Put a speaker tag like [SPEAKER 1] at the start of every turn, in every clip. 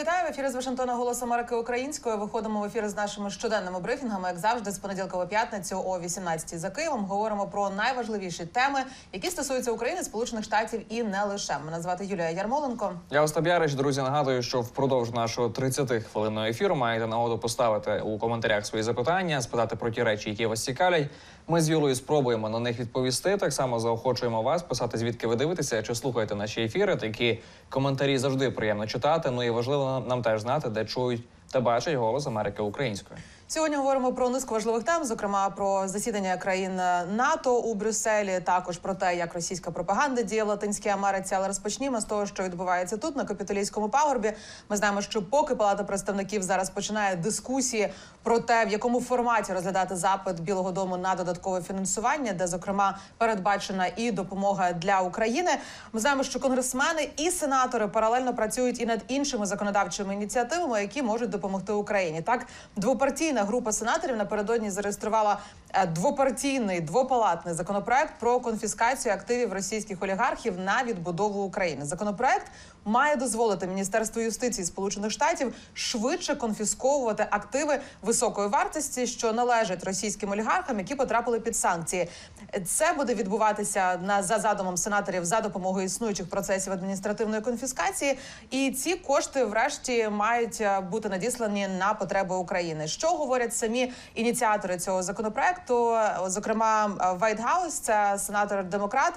[SPEAKER 1] Вітаю в ефірі з Вашингтона Голос Америки Українською. Виходимо в ефір з нашими щоденними брифінгами, як завжди, з понеділка по п'ятницю о 18 за Києвом. Говоримо про найважливіші теми, які стосуються України, Сполучених Штатів і не лише. Мене звати Юлія Ярмоленко.
[SPEAKER 2] Я Остап Ярич, друзі. Нагадую, що впродовж нашого 30 хвилинного ефіру маєте нагоду поставити у коментарях свої запитання, спитати про ті речі, які вас цікавлять. Ми з Юлою спробуємо на них відповісти. Так само заохочуємо вас писати, звідки ви дивитеся, чи слухаєте наші ефіри. Такі коментарі завжди приємно читати. Ну і важливо нам, теж знати, де чують та бачать голос Америки українською.
[SPEAKER 1] Сьогодні говоримо про низку важливих тем, зокрема про засідання країн НАТО у Брюсселі, також про те, як російська пропаганда діє в Латинській Америці. Але розпочнімо з того, що відбувається тут на капітолійському пагорбі. Ми знаємо, що поки Палата представників зараз починає дискусії про те, в якому форматі розглядати запит Білого Дому на додаткове фінансування, де зокрема передбачена і допомога для України. Ми знаємо, що конгресмени і сенатори паралельно працюють і над іншими законодавчими ініціативами, які можуть допомогти Україні. Так, двопартійна група сенаторів напередодні зареєструвала двопартійний двопалатний законопроект про конфіскацію активів російських олігархів на відбудову України. Законопроект має дозволити Міністерству юстиції Сполучених Штатів швидше конфісковувати активи високої вартості, що належать російським олігархам, які потрапили під санкції. Це буде відбуватися на за задумом сенаторів за допомогою існуючих процесів адміністративної конфіскації. І ці кошти, врешті, мають е, бути надіслані на потреби України. Що говорять самі ініціатори цього законопроекту? Е, Зокрема, Вайтгаус, це сенатор демократ.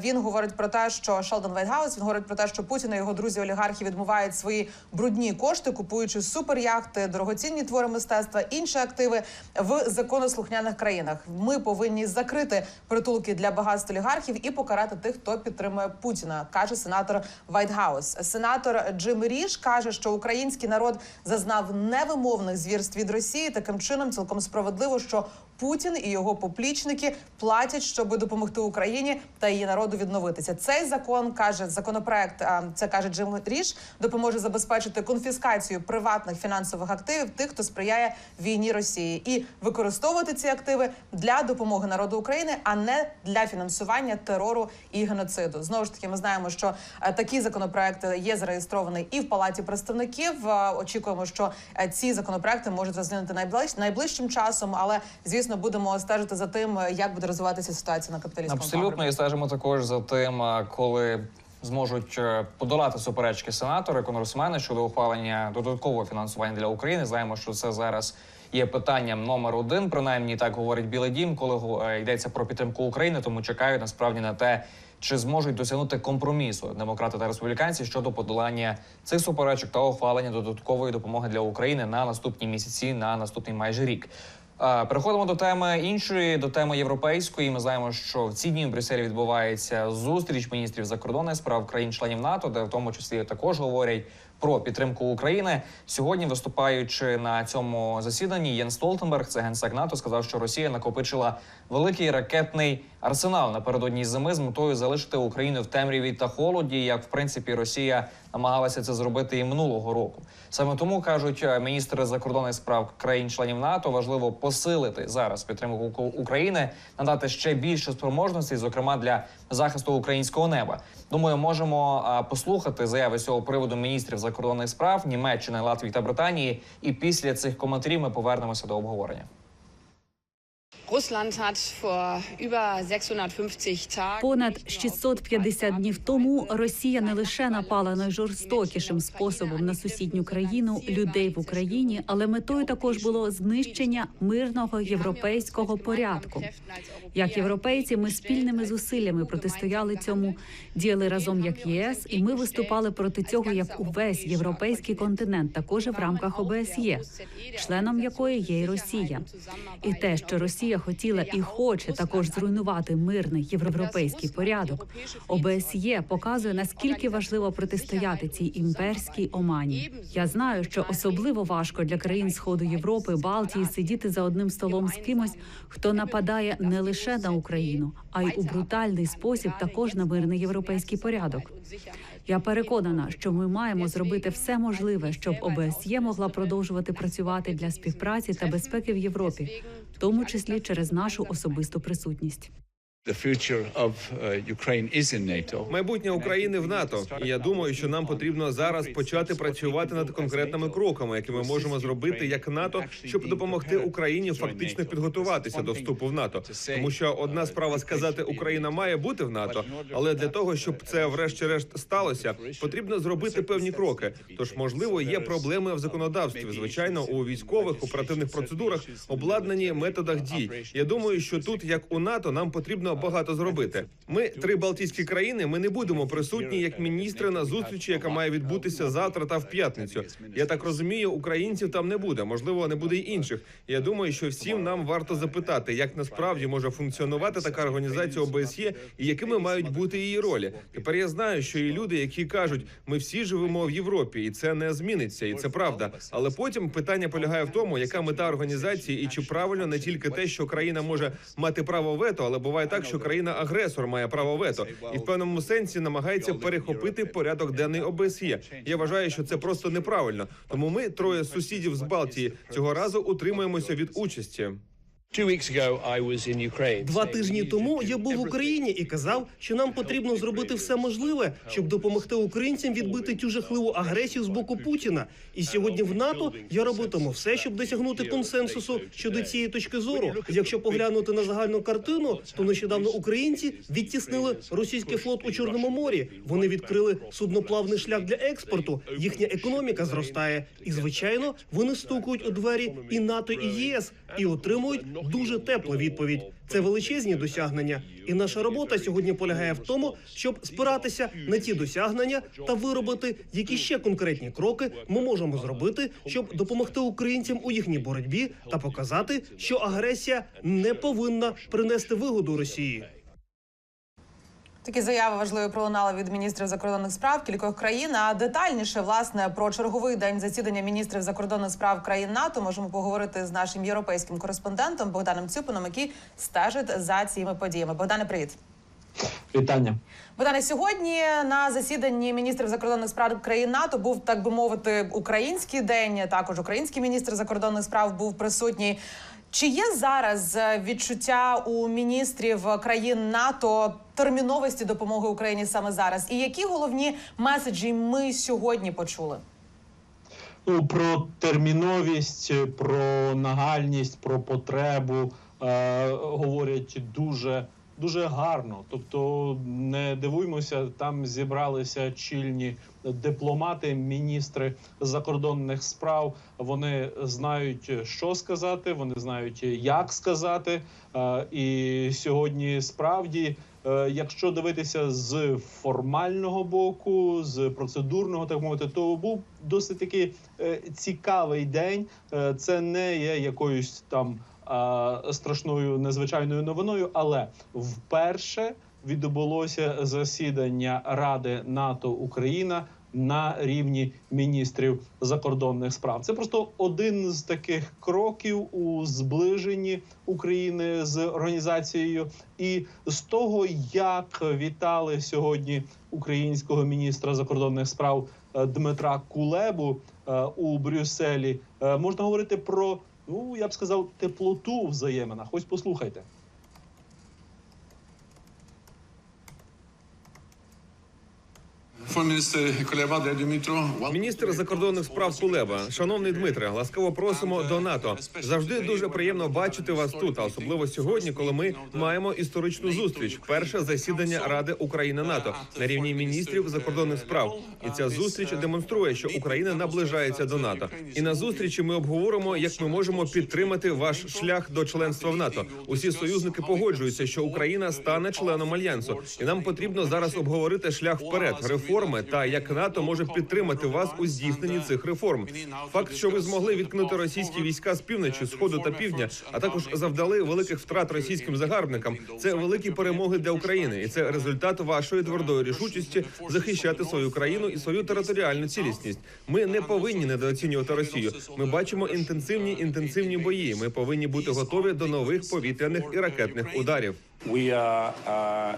[SPEAKER 1] Він говорить про те, що Шелдон Вайтгаус він говорить про те, що Путін і його друзі олігархи відмивають свої брудні кошти, купуючи суперяхти, дорогоцінні твори мистецтва, інші активи в законослухняних країнах. Ми повинні закрити притулки для багатств олігархів і покарати тих, хто підтримує Путіна, каже сенатор Вайтгаус. Сенатор Джим Ріш каже, що український народ зазнав невимовних звірств від Росії. Таким чином, цілком справедливо, що Путін і його поплічники платять, щоб допомогти Україні та її народу відновитися. Цей закон каже законопроект. Це каже Джим Ріш, допоможе забезпечити конфіскацію приватних фінансових активів тих, хто сприяє війні Росії, і використовувати ці активи для допомоги народу України, а не для фінансування терору і геноциду. Знову ж таки, ми знаємо, що е, такий законопроект є зареєстрований і в палаті представників. Е, Очікуємо, що е, ці законопроекти можуть розглянути найближ... найближчим часом, але звісно будемо стежити за тим, як буде розвиватися ситуація на капіталістському
[SPEAKER 2] Абсолютно, і стежимо також за тим, коли зможуть е, подолати суперечки сенатори, конгресмени щодо ухвалення додаткового фінансування для України. Знаємо, що це зараз є питанням номер один. Принаймні так говорить Білий Дім, коли е, йдеться про підтримку України. Тому чекають насправді на те. Чи зможуть досягнути компромісу демократи та республіканці щодо подолання цих суперечок та ухвалення додаткової допомоги для України на наступні місяці, на наступний майже рік? А, Переходимо до теми іншої, до теми європейської. Ми знаємо, що в ці дні в Брюсселі відбувається зустріч міністрів закордонних справ країн-членів НАТО, де в тому числі також говорять про підтримку України. Сьогодні, виступаючи на цьому засіданні, Єн Столтенберг, це генсек НАТО, сказав, що Росія накопичила великий ракетний арсенал напередодні зими з метою залишити Україну в темряві та холоді, як в принципі Росія намагалася це зробити і минулого року. Саме тому кажуть е, міністри закордонних справ країн-членів НАТО, важливо посилити зараз підтримку України, надати ще більше спроможностей, зокрема для захисту українського неба. Думаю, можемо послухати заяви цього приводу міністрів закордонних справ Німеччини, Латвії та Британії. І після цих коментарів ми повернемося до обговорення.
[SPEAKER 3] Понад 650 днів тому Росія не лише напала найжорстокішим способом на сусідню країну людей в Україні, але метою також було знищення мирного європейського порядку. Як європейці, ми спільними зусиллями протистояли цьому, діяли разом як ЄС, і ми виступали проти цього як увесь європейський континент, також в рамках ОБСЄ, членом якої є і Росія. І те, що Росія хотіла і хоче також зруйнувати мирний європейський порядок. ОБСЄ показує наскільки важливо протистояти цій імперській омані. Я знаю, що особливо важко для країн Сходу Європи, Балтії сидіти за одним столом з кимось, хто нападає не лише на Україну, а й у брутальний спосіб також на мирний європейський порядок. Я переконана, що ми маємо зробити все можливе, щоб ОБСЄ могла продовжувати працювати для співпраці та безпеки в Європі, тому числі через нашу особисту присутність.
[SPEAKER 4] Uh.
[SPEAKER 5] Майбутнє України в НАТО. І я думаю, що нам потрібно зараз почати працювати над конкретними кроками, які ми можемо зробити як НАТО, щоб допомогти Україні фактично підготуватися до вступу в НАТО. Тому що одна справа сказати, Україна має бути в НАТО, але для того, щоб це врешті-решт сталося, потрібно зробити певні кроки. Тож, можливо, є проблеми в законодавстві. Звичайно, у військових оперативних процедурах обладнані методах дій. Я думаю, що тут, як у НАТО, нам потрібно багато зробити. Ми три Балтійські країни. Ми не будемо присутні як міністри на зустрічі, яка має відбутися завтра та в п'ятницю. Я так розумію, українців там не буде. Можливо, не буде й інших. Я думаю, що всім нам варто запитати, як насправді може функціонувати така організація ОБСЄ і якими мають бути її ролі. Тепер я знаю, що є люди, які кажуть, ми всі живемо в Європі, і це не зміниться, і це правда. Але потім питання полягає в тому, яка мета організації, і чи правильно не тільки те, що країна може мати право вето, але буває так, що країна-агресор має право вето, і в певному сенсі намагається перехопити порядок денний ОБСЄ. Я вважаю, що це просто неправильно. Тому ми троє сусідів з Балтії цього разу утримуємося від участі.
[SPEAKER 6] Два тижні тому я був в Україні і казав, що нам потрібно зробити все можливе, щоб допомогти українцям відбити цю жахливу агресію з боку Путіна. І сьогодні в НАТО я робитиму все, щоб досягнути консенсусу щодо цієї точки зору. Якщо поглянути на загальну картину, то нещодавно українці відтіснили російський флот у Чорному морі. Вони відкрили судноплавний шлях для експорту. Їхня економіка зростає, і звичайно, вони стукають у двері і НАТО, і ЄС, і отримують дуже тепла відповідь. Це величезні досягнення, і наша робота сьогодні полягає в тому, щоб спиратися на ті досягнення та виробити, які ще конкретні кроки ми можемо зробити, щоб допомогти українцям у їхній боротьбі та показати, що агресія не повинна принести вигоду Росії.
[SPEAKER 1] Такі заяви важливі пролунали від міністрів закордонних справ кількох країн. А детальніше власне про черговий день засідання міністрів закордонних справ країн НАТО можемо поговорити з нашим європейським кореспондентом Богданом Цюпином, який стежить за цими подіями. Богдане, привіт.
[SPEAKER 7] Вітання.
[SPEAKER 1] Богдане, сьогодні на засіданні міністрів закордонних справ країн НАТО був так би мовити український день. Також український міністр закордонних справ був присутній. Чи є зараз відчуття у міністрів країн НАТО терміновості допомоги Україні саме зараз? І які головні меседжі ми сьогодні почули?
[SPEAKER 7] Ну, про терміновість, про нагальність, про потребу е, говорять дуже дуже гарно. Тобто, не дивуймося, там зібралися чільні дипломати, міністри закордонних справ. Вони знають, що сказати, вони знають, як сказати. Е, і сьогодні справді. Е, Якщо дивитися з формального боку, з процедурного, так мовити, то був досить таки е, цікавий день. Е, Це не є якоюсь там страшною незвичайною новиною, але вперше відбулося засідання Ради НАТО Україна на рівні міністрів закордонних справ. Це просто один з таких кроків у зближенні України з організацією, і з того, як вітали сьогодні українського міністра закордонних справ е, Дмитра Кулебу е, у Брюсселі, е, можна говорити про ну я б сказав теплоту в взаєминах. Ось послухайте.
[SPEAKER 5] Міністр закордонних справ Кулеба, шановний Дмитре, ласкаво просимо до НАТО. Завжди дуже приємно бачити вас тут, а особливо сьогодні, коли ми маємо історичну зустріч. Перше засідання Ради Україна НАТО на рівні міністрів закордонних справ. І ця зустріч демонструє, що Україна наближається до НАТО. І на зустрічі ми обговоримо, як ми можемо підтримати ваш шлях до членства в НАТО. Усі союзники погоджуються, що Україна стане членом альянсу, і нам потрібно зараз обговорити шлях вперед, реформи та як НАТО може підтримати вас у здійсненні цих реформ. Факт, що ви змогли відкнути російські війська з півночі, сходу та півдня, а також завдали великих втрат російським загарбникам. Це великі перемоги для України, і це результат вашої твердої рішучості захищати свою країну і свою територіальну цілісність. Ми не повинні недооцінювати Росію. Ми бачимо інтенсивні інтенсивні бої. Ми повинні бути готові до нових повітряних і ракетних ударів.
[SPEAKER 8] Uh,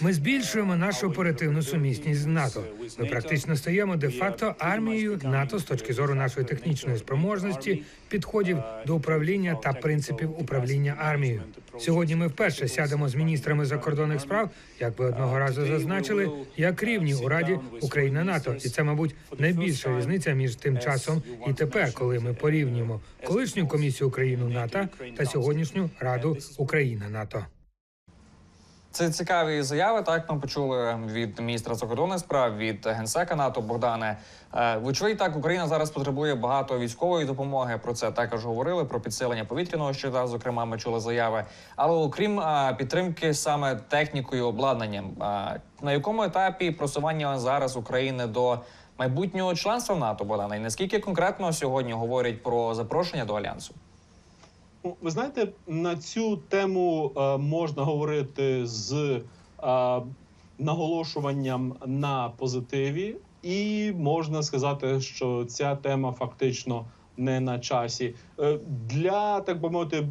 [SPEAKER 9] Ми збільшуємо нашу оперативну сумісність з НАТО. Ми практично стаємо де-факто армією НАТО з точки зору нашої технічної спроможності, підходів до управління та принципів управління армією. Сьогодні ми вперше сядемо з міністрами закордонних справ, як ви одного разу зазначили, як рівні у Раді Україна НАТО, і це, мабуть, найбільша різниця між тим часом і тепер, коли ми порівнюємо колишню комісію Україну НАТО та сьогоднішню Раду Україна НАТО.
[SPEAKER 2] Це цікаві заяви. Так ми почули від міністра закордонних справ від генсека НАТО Богдане. Е, Вочевидь, так Україна зараз потребує багато військової допомоги. Про це також говорили про підсилення повітряного щита. Зокрема, ми чули заяви. Але окрім е, підтримки саме технікою, обладнанням, е, на якому етапі просування зараз України до майбутнього членства в НАТО Богдане? І наскільки конкретно сьогодні говорять про запрошення до альянсу?
[SPEAKER 7] Ну, Ви знаєте, на цю тему е, можна говорити з е, наголошуванням на позитиві, і можна сказати, що ця тема фактично не на часі. Е, для так би мовити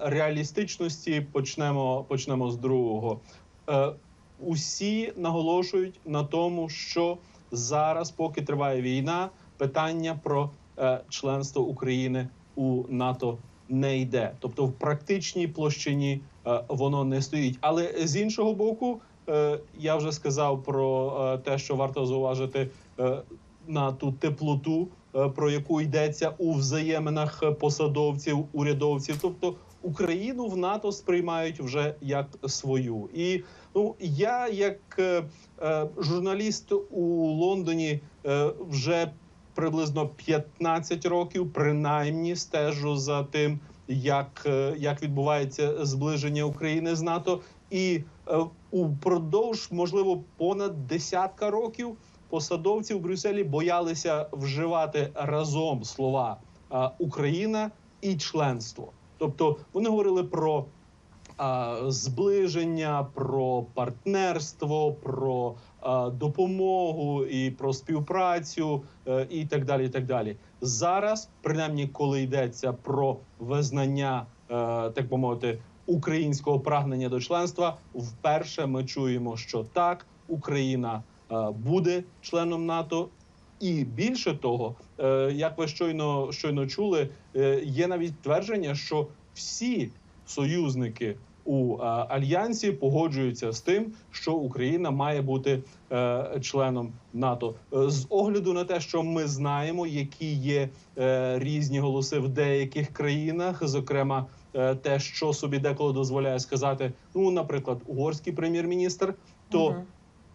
[SPEAKER 7] реалістичності почнемо, почнемо з другого. Усі наголошують на тому, що зараз, поки триває війна, питання про членство України у НАТО не йде. Тобто в практичній площині е, воно не стоїть. Але з іншого боку, е, я вже сказав про е, те, що варто зауважити на ту теплоту, про яку йдеться у взаєминах посадовців, урядовців. Тобто Україну в НАТО сприймають вже як свою. І ну я, як е, журналіст у Лондоні, е, вже приблизно 15 років, принаймні стежу за тим, як, е, як відбувається зближення України з НАТО, і е, упродовж, можливо, понад десятка років посадовці в Брюсселі боялися вживати разом слова е, Україна і членство. Тобто вони говорили про а, зближення, про партнерство, про допомогу і про співпрацю, е, і так далі. І так далі. Зараз, принаймні, коли йдеться про визнання, е, так би мовити, українського прагнення до членства, вперше ми чуємо, що так Україна е, буде членом НАТО. І більше того, е, як ви щойно щойно чули, е, є навіть твердження, що всі союзники у е, альянсі погоджуються з тим, що Україна має бути е, членом НАТО. Е, З огляду на те, що ми знаємо, які є різні голоси в деяких країнах, зокрема. Те, що собі деколи дозволяє сказати, ну, наприклад, угорський прем'єр-міністр, то
[SPEAKER 1] Мгм.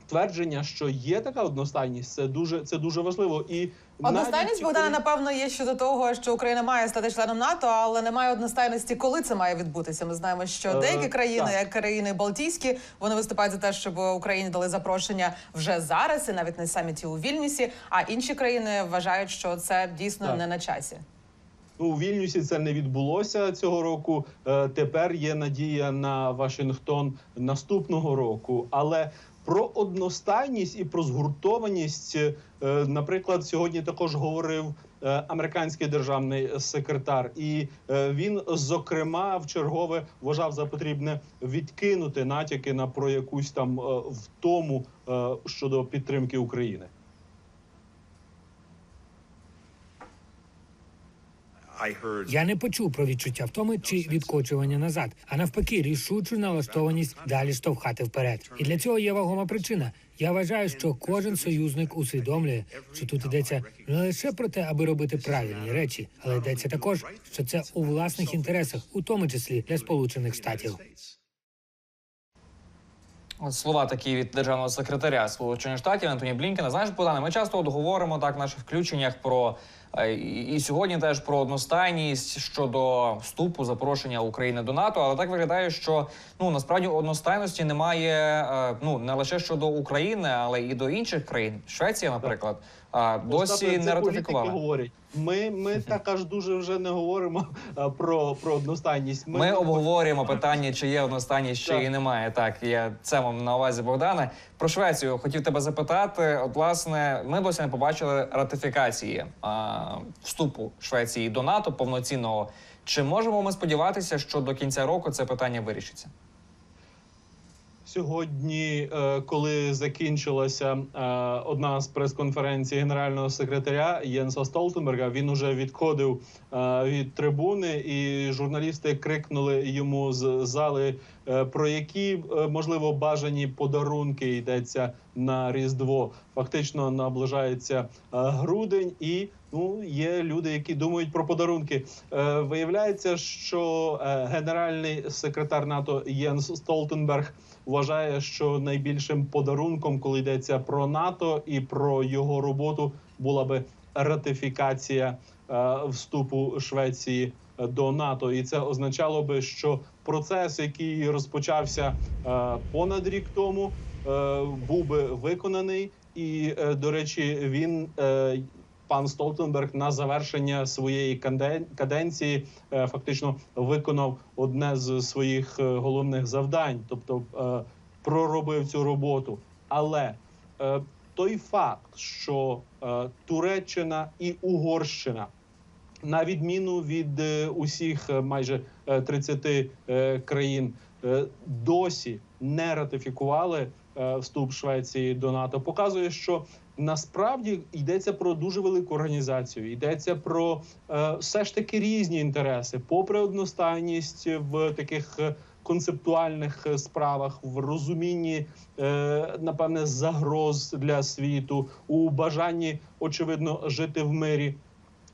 [SPEAKER 7] Твердження, що є така одностайність, це дуже це дуже важливо. І
[SPEAKER 1] Одностайність Богдана,
[SPEAKER 7] коли-
[SPEAKER 1] напевно, є щодо того, що Україна має стати членом НАТО, але немає одностайності, коли це має відбутися. Ми знаємо, що
[SPEAKER 7] Е,
[SPEAKER 1] деякі країни,
[SPEAKER 7] так.
[SPEAKER 1] як країни Балтійські, вони виступають за те, щоб Україні дали запрошення вже зараз, і навіть на саміті у Вільнюсі. А інші країни вважають, що це дійсно
[SPEAKER 7] Так.
[SPEAKER 1] не на часі.
[SPEAKER 7] Ну, у Вільнюсі це не відбулося цього року. Е, Тепер є надія на Вашингтон наступного року. Але про одностайність і про згуртованість, е, наприклад, сьогодні також говорив е, американський державний секретар, і е, він зокрема в чергове вважав за потрібне відкинути натяки на про якусь там втому щодо підтримки України.
[SPEAKER 9] Я не почув про відчуття втоми чи відкочування назад, а навпаки, рішучу налаштованість далі штовхати вперед. І для цього є вагома причина. Я вважаю, що кожен союзник усвідомлює, що тут йдеться не лише про те, аби робити правильні речі, але йдеться також, що це у власних інтересах, у тому числі для Сполучених Штатів.
[SPEAKER 2] От Слова такі від державного секретаря Сполучених Штатів Антоні Блінкена. Знаєш, Богдане, ми часто от говоримо так в наших включеннях про і і сьогодні теж про одностайність щодо вступу запрошення України до НАТО. Але так виглядає, що ну насправді одностайності немає е, ну не лише щодо України, але і до інших країн. Швеція, наприклад, а, досі
[SPEAKER 7] Остапе,
[SPEAKER 2] не
[SPEAKER 7] політики говорять. Ми, ми так аж дуже вже не говоримо а, про, про одностайність.
[SPEAKER 2] Ми обговорюємо питання, чи є одностайність, чи її немає. Так, я це вам на увазі, Богдане. Про Швецію хотів тебе запитати. От, власне, ми досі не побачили ратифікації а, вступу Швеції до НАТО повноцінного. Чи можемо ми сподіватися, що до кінця року це питання вирішиться?
[SPEAKER 7] Сьогодні, е, коли закінчилася е, одна з прес-конференцій генерального секретаря Єнса Столтенберга, він уже відходив е, від трибуни, і журналісти крикнули йому з зали, про які можливо бажані подарунки йдеться на Різдво. Фактично наближається грудень, і ну є люди, які думають про подарунки. Виявляється, що генеральний секретар НАТО Єнс Столтенберг вважає, що найбільшим подарунком, коли йдеться про НАТО і про його роботу, була би ратифікація е, вступу Швеції е, до НАТО, і це означало би, що процес, який розпочався е, понад рік тому, був би виконаний. І до речі, він пан Столтенберг на завершення своєї каденції е, фактично виконав одне з своїх е, головних завдань, тобто е, проробив цю роботу. Але той факт, що Туреччина і Угорщина, на відміну від усіх майже е, 30 е, країн, досі не ратифікували вступ Швеції до НАТО, показує, що насправді йдеться про дуже велику організацію. Йдеться про е, все ж таки різні інтереси, попри одностайність в таких концептуальних справах, в розумінні е, напевне загроз для світу, у бажанні очевидно жити в мирі.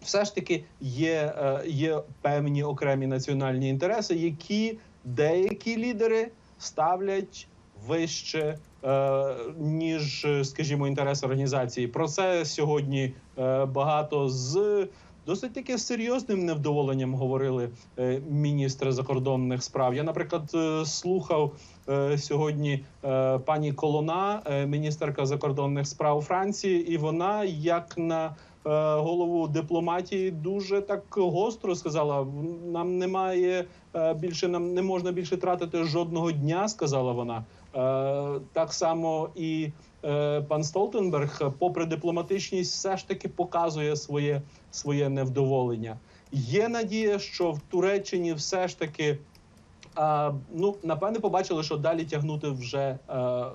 [SPEAKER 7] Все ж таки є, е, є певні окремі національні інтереси, які деякі лідери ставлять вище е, ніж, скажімо, інтереси організації. Про це сьогодні е, багато з досить таки серйозним невдоволенням говорили е, міністри закордонних справ. Я, наприклад, слухав сьогодні пані Колона, міністерка закордонних справ Франції, і вона як на голову дипломатії дуже так гостро сказала: нам немає більше, нам не можна більше тратити жодного дня, сказала вона. Е, Так само і е, пан Столтенберг, попри дипломатичність, все ж таки показує своє, своє невдоволення. Є надія, що в Туреччині все ж таки а, ну напевне побачили, що далі тягнути вже е,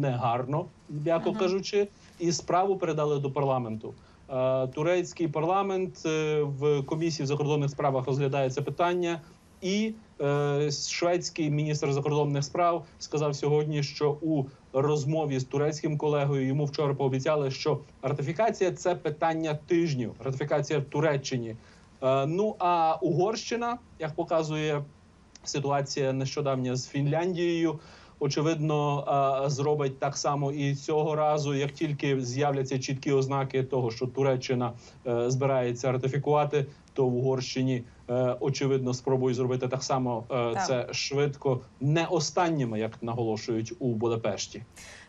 [SPEAKER 7] негарно, м'яко
[SPEAKER 1] Ага.
[SPEAKER 7] кажучи, і справу передали до парламенту. Е, турецький парламент е, в комісії в закордонних справах розглядає це питання, і е, шведський міністр закордонних справ сказав сьогодні, що у розмові з турецьким колегою йому вчора пообіцяли, що ратифікація це питання тижнів. Ратифікація в Туреччині. Е, ну а Угорщина, як показує ситуація нещодавня з Фінляндією. Очевидно, зробить так само і цього разу, як тільки з'являться чіткі ознаки того, що Туреччина е, збирається ратифікувати, то в Угорщині е, очевидно спробують зробити так само е,
[SPEAKER 1] Так.
[SPEAKER 7] це швидко, не останніми, як наголошують у Будапешті.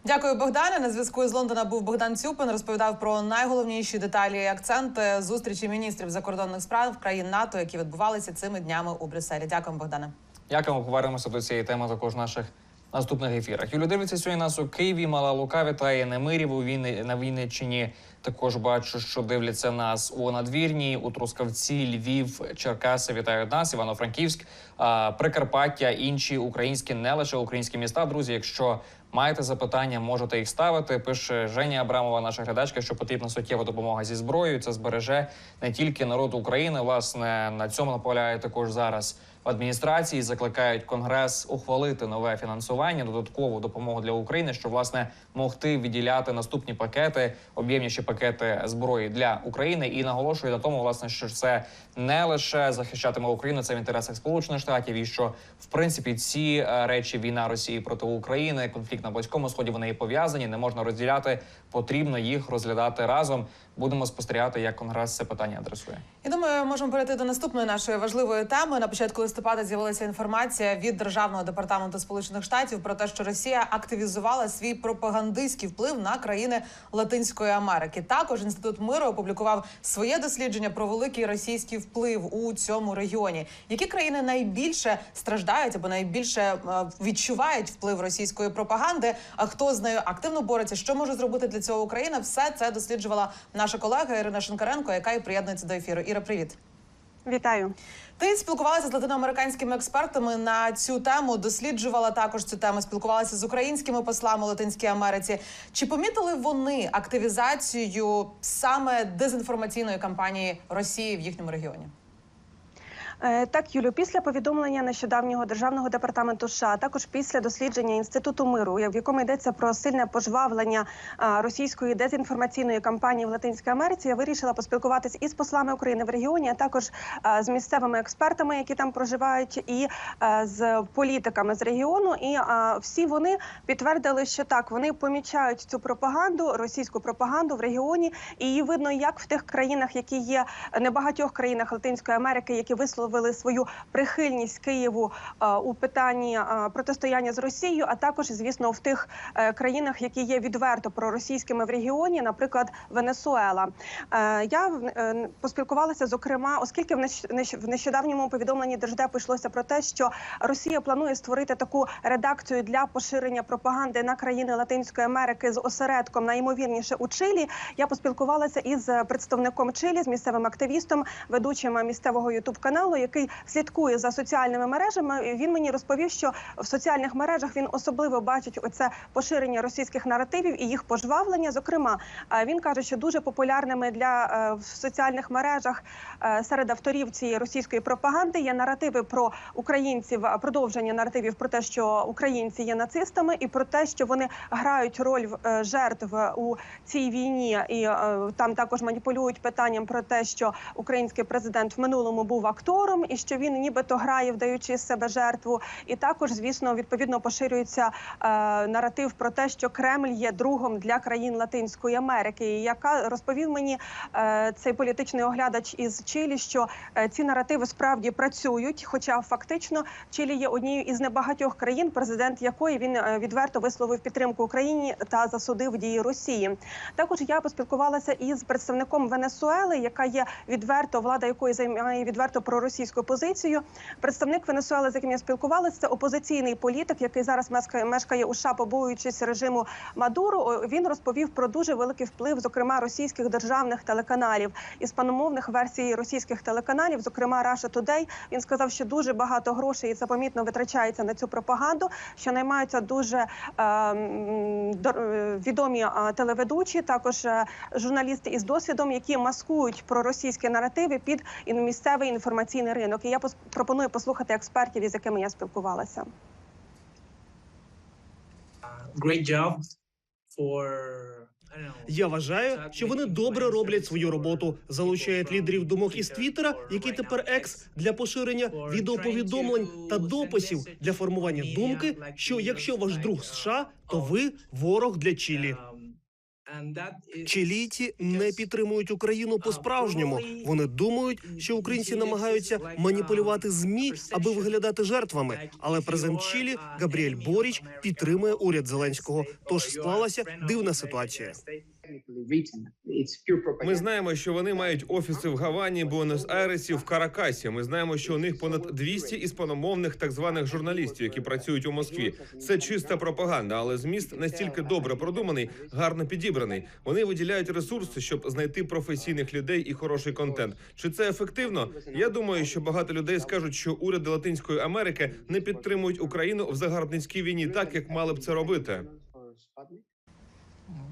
[SPEAKER 1] Дякую, Богдане. На зв'язку з Лондона був Богдан Цюпин. Розповідав про найголовніші деталі і акценти зустрічі міністрів закордонних справ країн НАТО, які відбувалися цими днями у Брюсселі. Дякуємо, Богдане.
[SPEAKER 2] Дякуємо, повернемося до цієї теми також наших наступних ефірах. Юлі дивиться сьогодні нас у Києві. Мала Лука вітає Немирів у Вінни на Вінниччині. Також бачу, що дивляться нас у надвірні, у Трускавці, Львів, Черкаси. Вітають нас, Івано-Франківськ, Прикарпаття, інші українські, не лише українські міста. Друзі, якщо маєте запитання, можете їх ставити. Пише Женя Абрамова, наша глядачка, що потрібна суттєва допомога зі зброєю. Це збереже не тільки народ України. Власне на цьому наполягає також зараз адміністрації. Закликають конгрес ухвалити нове фінансування, додаткову допомогу для України, щоб власне могти відділяти наступні пакети, об'ємніші пакети зброї для України. І наголошує на тому, власне, що це не лише захищатиме Україну, це в інтересах Сполучених Штатів, і що в принципі ці е, речі війна Росії проти України, конфлікт на близькому сході, вони є пов'язані, не можна розділяти. Потрібно їх розглядати разом. Будемо спостерігати, як конгрес це питання адресує.
[SPEAKER 1] Я думаю, можемо перейти до наступної нашої важливої теми. На початку листопада з'явилася інформація від державного департаменту Сполучених Штатів про те, що Росія активізувала свій пропагандистський вплив на країни Латинської Америки. Також інститут миру опублікував своє дослідження про великий російський вплив у цьому регіоні. Які країни найбільше страждають або найбільше е, відчувають вплив російської пропаганди? А хто з нею активно бореться? Що може зробити для цього Україна? Все це досліджувала наша колега Ірина Шинкаренко, яка і приєднується до ефіру. Іра, привіт.
[SPEAKER 10] Вітаю.
[SPEAKER 1] Ти спілкувалася з латиноамериканськими експертами на цю тему, досліджувала також цю тему, спілкувалася з українськими послами у Латинській Америці. Чи помітили вони активізацію саме дезінформаційної кампанії Росії в їхньому регіоні?
[SPEAKER 10] Е, Так, Юлю, після повідомлення нещодавнього державного департаменту США, також після дослідження інституту миру, в якому йдеться про сильне пожвавлення російської дезінформаційної кампанії в Латинській Америці, я вирішила поспілкуватись із послами України в регіоні, а також з місцевими експертами, які там проживають, і з політиками з регіону. І всі вони підтвердили, що так вони помічають цю пропаганду, російську пропаганду в регіоні, і видно як в тих країнах, які є небагатьох країнах Латинської Америки, які висловили свою прихильність Києву е, у питанні е, протистояння з Росією, а також, звісно, в тих е, країнах, які є відверто проросійськими в регіоні, наприклад, Венесуела. Я поспілкувалася зокрема, оскільки в нещодавньому повідомленні Держдепу йшлося про те, що Росія планує створити таку редакцію для поширення пропаганди на країни Латинської Америки з осередком найімовірніше у Чилі. Я поспілкувалася із представником Чилі, з місцевим активістом, ведучим місцевого ютуб каналу, який слідкує за соціальними мережами. Він мені розповів, що в соціальних мережах він особливо бачить оце поширення російських наративів і їх пожвавлення. Зокрема, е, він каже, що дуже популярними для е, в соціальних мережах е, серед авторів цієї російської пропаганди є наративи про українців, продовження наративів про те, що українці є нацистами, і про те, що вони грають роль жертв у цій війні, і там також маніпулюють питанням про те, що український президент в минулому був актором, і що він нібито грає, вдаючи з себе жертву. І також, звісно, відповідно поширюється е, наратив про те, що Кремль є другом для країн Латинської Америки. І яка розповів мені е, цей політичний оглядач із Чилі, що е, ці наративи справді працюють, хоча фактично Чилі є однією із небагатьох країн, президент якої він е, відверто висловив підтримку Україні та засудив дії Росії. Також я поспілкувалася із представником Венесуели, яка є відверто влада якої займає відверто проросійську позицію. Представник Венесуели, з яким я спілкувалася, це опозиційний політик, який зараз мешкає, у США, побоюючись режиму Мадуру. Він розповів про дуже великий вплив, зокрема російських державних телеканалів іспаномовних версій російських телеканалів, зокрема Russia Today. Він сказав, що дуже багато грошей і це помітно витрачається на цю пропаганду, що наймаються дуже е, е, відомі е, телеведучі, також е, журналісти із досвідом, які маскують проросійські наративи під місцевий інформаційний ринок. І я пропоную послухати експертів, із якими я спілкувалася.
[SPEAKER 11] great job for
[SPEAKER 6] Я вважаю, що вони добре роблять свою роботу, залучають лідерів думок із Твіттера, який тепер екс для поширення відеоповідомлень та дописів для формування думки, що якщо ваш друг США, то ви ворог для Чилі. Чилійці не підтримують Україну по-справжньому. Вони думають, що українці намагаються маніпулювати змі, аби виглядати жертвами. Але президент Чилі Габріель Боріч підтримує уряд Зеленського. Тож склалася дивна ситуація.
[SPEAKER 5] Ми знаємо, що вони мають офіси в Гавані, Буенос-Айресі, в Каракасі. Ми знаємо, що у них понад 200 іспаномовних так званих журналістів, які працюють у Москві. Це чиста пропаганда, але зміст настільки добре продуманий, гарно підібраний. Вони виділяють ресурси, щоб знайти професійних людей і хороший контент. Чи це ефективно? Я думаю, що багато людей скажуть, що уряди Латинської Америки не підтримують Україну в загарбницькій війні, так як мали б це робити.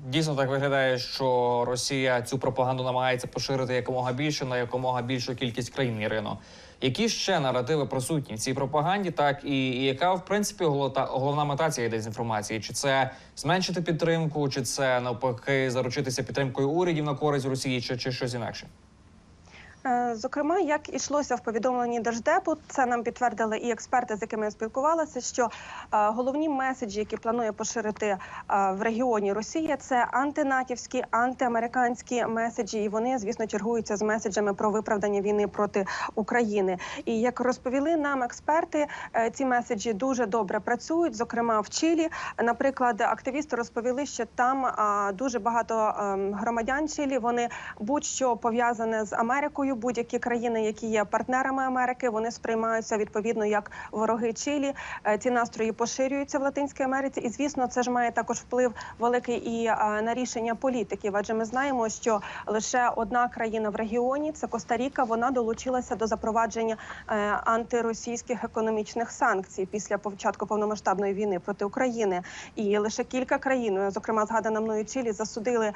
[SPEAKER 2] Дійсно так виглядає, що Росія цю пропаганду намагається поширити якомога більше на якомога більшу кількість країн Ірино. Які ще наративи присутні в цій пропаганді, так і, і яка в принципі головна, головна мета цієї дезінформації? Чи це зменшити підтримку, чи це навпаки заручитися підтримкою урядів на користь Росії, чи, чи щось інакше?
[SPEAKER 10] Е, Зокрема, як ішлося в повідомленні Держдепу, це нам підтвердили і експерти, з якими я спілкувалася, що е, головні меседжі, які планує поширити е, в регіоні Росія, це антинатівські, антиамериканські меседжі, і вони, звісно, чергуються з меседжами про виправдання війни проти України. І як розповіли нам експерти, ці меседжі дуже добре працюють. Зокрема, в Чилі, наприклад, активісти розповіли, що там дуже багато ем, громадян Чилі вони будь-що пов'язане з Америкою Будь-які країни, які є партнерами Америки, вони сприймаються відповідно як вороги Чилі. Е, Ці настрої поширюються в Латинській Америці, і звісно, це ж має також вплив великий і е, на рішення політиків. Адже ми знаємо, що лише одна країна в регіоні це Коста-Ріка, Вона долучилася до запровадження е, антиросійських економічних санкцій після початку повномасштабної війни проти України. І лише кілька країн, зокрема згадана мною Чилі, засудили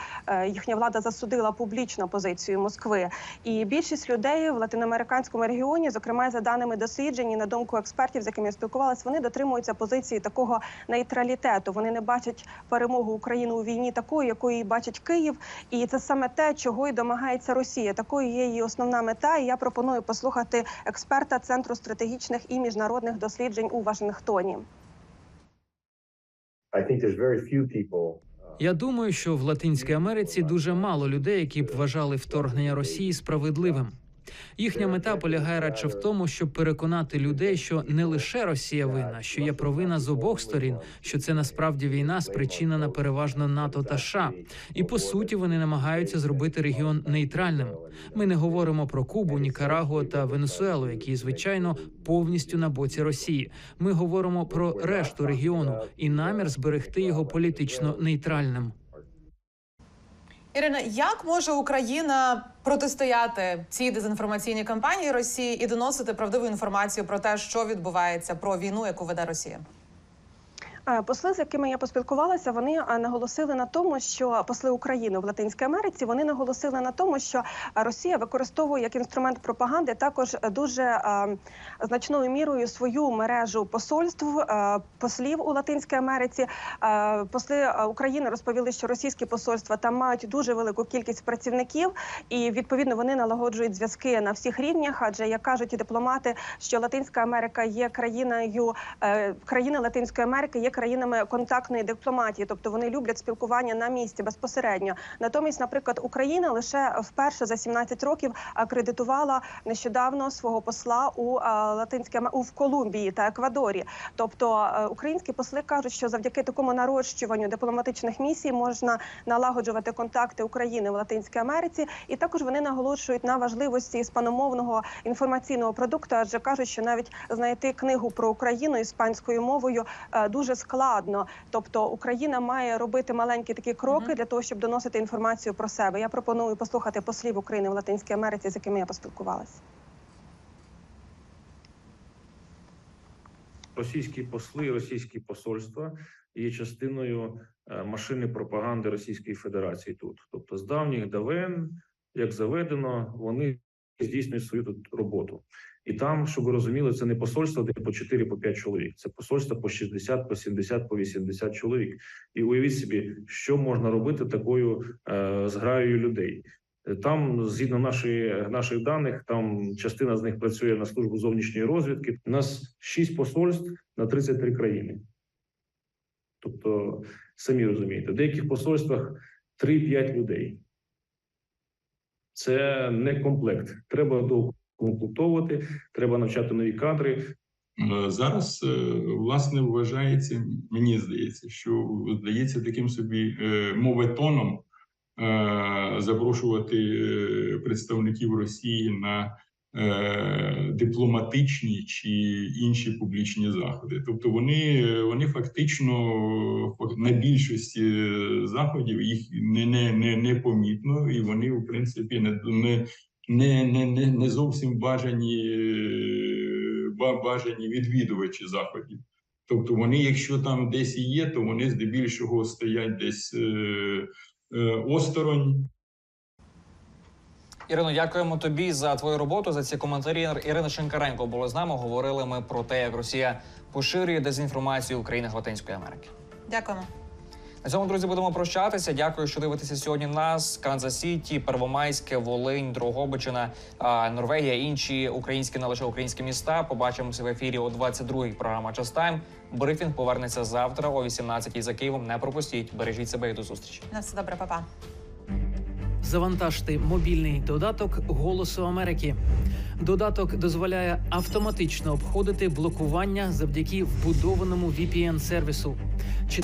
[SPEAKER 10] їхня влада засудила публічно позицію Москви. І більшість людей в латиноамериканському регіоні, зокрема за даними досліджень, на думку експертів, з якими я спілкувалася, вони дотримуються позиції такого нейтралітету. Вони не бачать перемогу України у війні такою, якою бачить Київ. І це саме те, чого й домагається Росія. Такою є її основна мета. І я пропоную послухати експерта Центру стратегічних і міжнародних досліджень у Вашингтоні.
[SPEAKER 12] Я думаю, що в Латинській Америці дуже мало людей, які б вважали вторгнення Росії справедливим. Їхня мета полягає радше в тому, щоб переконати людей, що не лише Росія винна, що є провина з обох сторін, що це насправді війна спричинена переважно НАТО та США. І по суті вони намагаються зробити регіон нейтральним. Ми не говоримо про Кубу, Нікарагуа та Венесуелу, які звичайно повністю на боці Росії. Ми говоримо про решту регіону і намір зберегти його політично нейтральним.
[SPEAKER 1] Ірина, як може Україна протистояти цій дезінформаційній кампанії Росії і доносити правдиву інформацію про те, що відбувається про війну, яку веде Росія?
[SPEAKER 10] Посли, з якими я поспілкувалася, вони наголосили на тому, що посли України в Латинській Америці вони наголосили на тому, що Росія використовує як інструмент пропаганди також дуже значною мірою свою мережу посольств послів у Латинській Америці. Посли України розповіли, що російські посольства там мають дуже велику кількість працівників, і відповідно вони налагоджують зв'язки на всіх рівнях. Адже як кажуть і дипломати, що Латинська Америка є країною е, країни Латинської Америки є країнами контактної дипломатії, тобто вони люблять спілкування на місці безпосередньо. Натомість, наприклад, Україна лише вперше за 17 років акредитувала нещодавно свого посла у е, Латинській у в Колумбії та Еквадорі. Тобто е, українські посли кажуть, що завдяки такому нарощуванню дипломатичних місій можна налагоджувати контакти України в Латинській Америці, і також вони наголошують на важливості іспаномовного інформаційного продукту, адже кажуть, що навіть знайти книгу про Україну іспанською мовою е, дуже складно. Тобто Україна має робити маленькі такі кроки для того, щоб доносити інформацію про себе. Я пропоную послухати послів України в Латинській Америці, з якими я поспілкувалася.
[SPEAKER 13] російські посли, російські посольства є частиною е, машини пропаганди Російської Федерації тут. Тобто, з давніх давен, як заведено, вони здійснюють свою тут роботу. І там, щоб ви розуміли, це не посольство, де по 4 по 5 чоловік. Це посольство по 60, по 70, по 80 чоловік. І уявіть собі, що можна робити такою е, зграєю людей. Е, Там, згідно нашої, наших даних, там частина з них працює на службу зовнішньої розвідки. У нас 6 посольств на 33 країни. Тобто, самі розумієте, в деяких посольствах 3-5 людей. Це не комплект. Треба докомплектовувати, треба навчати нові кадри.
[SPEAKER 14] Е, Зараз е, власне вважається, мені здається, що здається таким собі е, моветоном запрошувати представників Росії на дипломатичні чи інші публічні заходи. Тобто вони, вони фактично на більшості заходів їх не, не, не, не помітно, і вони, в принципі, не, не, не, не, не, не зовсім бажані, е, бажані відвідувачі заходів. Тобто вони, якщо там десь і є, то вони здебільшого стоять десь е, е, осторонь.
[SPEAKER 2] Ірино, дякуємо тобі за твою роботу, за ці коментарі. Ірина Шинкаренко була з нами. Говорили ми про те, як Росія поширює дезінформацію в країнах Латинської Америки.
[SPEAKER 1] Дякуємо.
[SPEAKER 2] На цьому, друзі, будемо прощатися. Дякую, що дивитеся сьогодні нас. Канзас Сіті, Первомайське, Волинь, Дрогобичина, Норвегія, інші українські, не лише українські міста. Побачимося в ефірі о 22-й. Програма «Час Тайм». Брифінг повернеться завтра о 18-й за Києвом. Не пропустіть. Бережіть себе і до зустрічі.
[SPEAKER 1] На все добре, папа.
[SPEAKER 12] Завантажте мобільний додаток Голосу Америки. Додаток дозволяє автоматично обходити блокування завдяки вбудованому VPN-сервісу. Чи